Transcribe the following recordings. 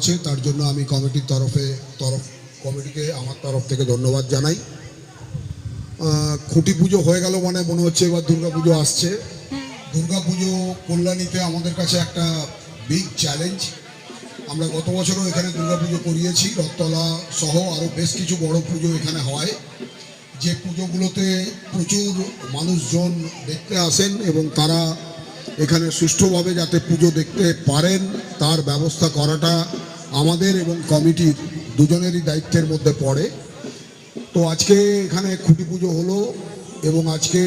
হয়েছে তার জন্য আমি কমিটির তরফে, তরফ, কমিটিকে আমার তরফ থেকে ধন্যবাদ জানাই। খুঁটি পুজো হয়ে গেল মানে মনে হচ্ছে এবার দুর্গা পুজো আসছে। দুর্গা পুজো কল্যাণীতে আমাদের কাছে একটা বিগ চ্যালেঞ্জ আমরা গত বছরও এখানে দুর্গা পুজো করিয়েছি, রথতলা সহ আরও বেশ কিছু বড় পুজো এখানে হয়। যে পুজোগুলোতে প্রচুর মানুষজন দেখতে আসেন এবং তারা এখানে সুষ্ঠুভাবে যাতে পুজো দেখতে পারেন, তার ব্যবস্থা করাটা আমাদের এবং কমিটির দুজনেরই দায়িত্বের মধ্যে পড়ে। তো আজকে এখানে খুঁটি পুজো হলো এবং আজকে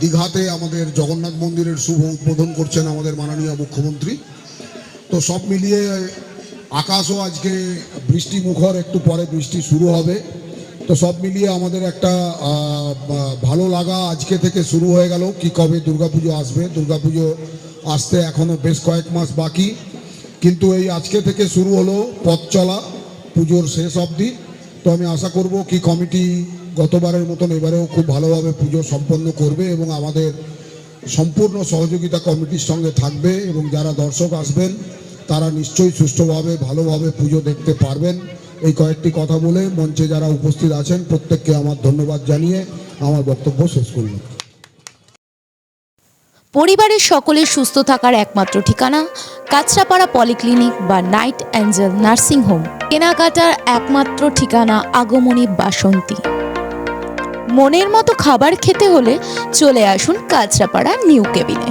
দীঘাতে আমাদের জগন্নাথ মন্দিরের শুভ উদ্বোধন করছেন আমাদের মাননীয় মুখ্যমন্ত্রী। তো সব মিলিয়ে আকাশও আজকে বৃষ্টি মুখর একটু পরে বৃষ্টি শুরু হবে। তো সব মিলিয়ে আমাদের একটা ভালো লাগা আজকে থেকে শুরু হয়ে গেল। কি কবে দুর্গাপুজো আসবে? দুর্গাপুজো আসতে এখনও বেশ কয়েক মাস বাকি। কিন্তু এই আজকে থেকে শুরু হলো পথ চলা, পুজোর শেষ অবধি। তো আমি আশা করব কি কমিটি গতবারের মতন এবারেও খুব ভালোভাবে পুজো সম্পন্ন করবে এবং আমাদের সম্পূর্ণ সহযোগিতা কমিটির সঙ্গে থাকবে এবং যারা দর্শক আসবেন, তারা নিশ্চয়ই সুষ্ঠুভাবে, ভালোভাবে পুজো দেখতে পারবেন। এই কয়েকটি কথা বলে মঞ্চে যারা উপস্থিত আছেন, প্রত্যেককে আমার ধন্যবাদ জানিয়ে আমার বক্তব্য শেষ করলাম। পরিবারের সকলের সুস্থ থাকার একমাত্র ঠিকানা কাঁচরাপাড়া পলিক্লিনিক বা নাইট অ্যাঞ্জেল নার্সিং হোম। কেনাকাটার একমাত্র ঠিকানা আগমনী বাসন্তী। মনের মতো খাবার খেতে হলে চলে আসুন কাঁচরাপাড়া নিউ কেবিনে।